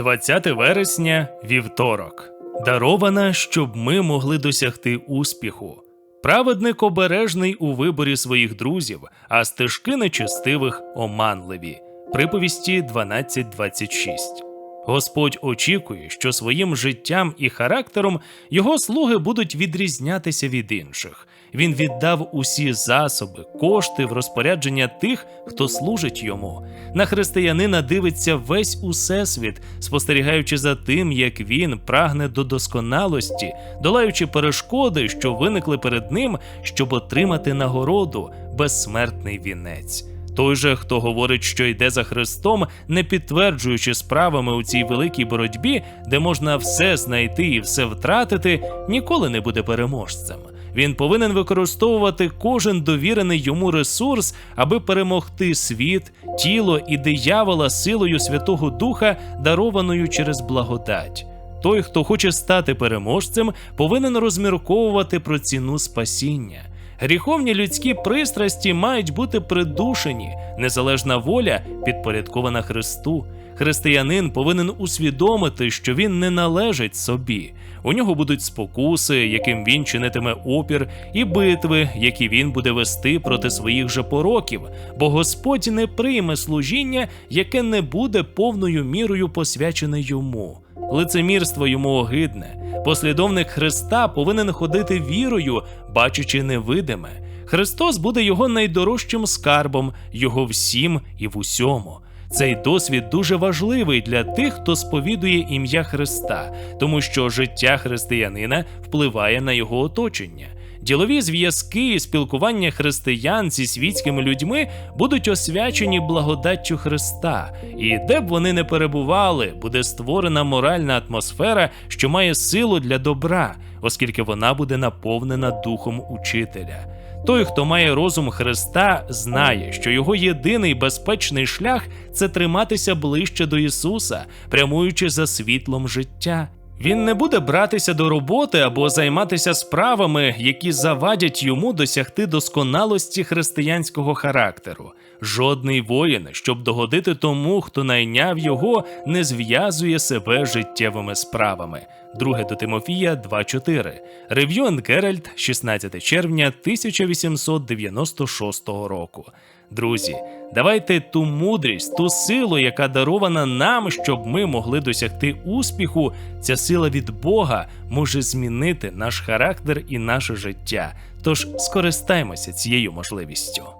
20 вересня, вівторок. Дарована, щоб ми могли досягти успіху. Праведник обережний у виборі своїх друзів, а стежки нечестивих оманливі. Приповісті 12.26. Господь очікує, що своїм життям і характером його слуги будуть відрізнятися від інших. Він віддав усі засоби, кошти в розпорядження тих, хто служить йому. На християнина дивиться весь усесвіт, спостерігаючи за тим, як він прагне до досконалості, долаючи перешкоди, що виникли перед ним, щоб отримати нагороду, безсмертний вінець. Той же, хто говорить, що йде за Христом, не підтверджуючи справами у цій великій боротьбі, де можна все знайти і все втратити, ніколи не буде переможцем. Він повинен використовувати кожен довірений йому ресурс, аби перемогти світ, тіло і диявола силою Святого Духа, дарованою через благодать. Той, хто хоче стати переможцем, повинен розмірковувати про ціну спасіння. Гріховні людські пристрасті мають бути придушені, незалежна воля підпорядкована Христу. Християнин повинен усвідомити, що він не належить собі. У нього будуть спокуси, яким він чинитиме опір, і битви, які він буде вести проти своїх же пороків, бо Господь не прийме служіння, яке не буде повною мірою посвячене йому. Лицемірство йому огидне. Послідовник Христа повинен ходити вірою, бачачи невидиме. Христос буде його найдорожчим скарбом, його всім і в усьому. Цей досвід дуже важливий для тих, хто сповідує ім'я Христа, тому що життя християнина впливає на його оточення. Ділові зв'язки і спілкування християн зі світськими людьми будуть освячені благодаттю Христа, і де б вони не перебували, буде створена моральна атмосфера, що має силу для добра, оскільки вона буде наповнена духом учителя. Той, хто має розум Христа, знає, що його єдиний безпечний шлях це триматися ближче до Ісуса, прямуючи за світлом життя. Він не буде братися до роботи або займатися справами, які завадять йому досягти досконалості християнського характеру. Жодний воїн, щоб догодити тому, хто найняв його, не зв'язує себе життєвими справами. 2 до Тимофія 2.4. Рев'ю Геральт, 16 червня 1896 року. Друзі, давайте ту мудрість, ту силу, яка дарована нам, щоб ми могли досягти успіху. Ця сила від Бога може змінити наш характер і наше життя. Тож скористаймося цією можливістю.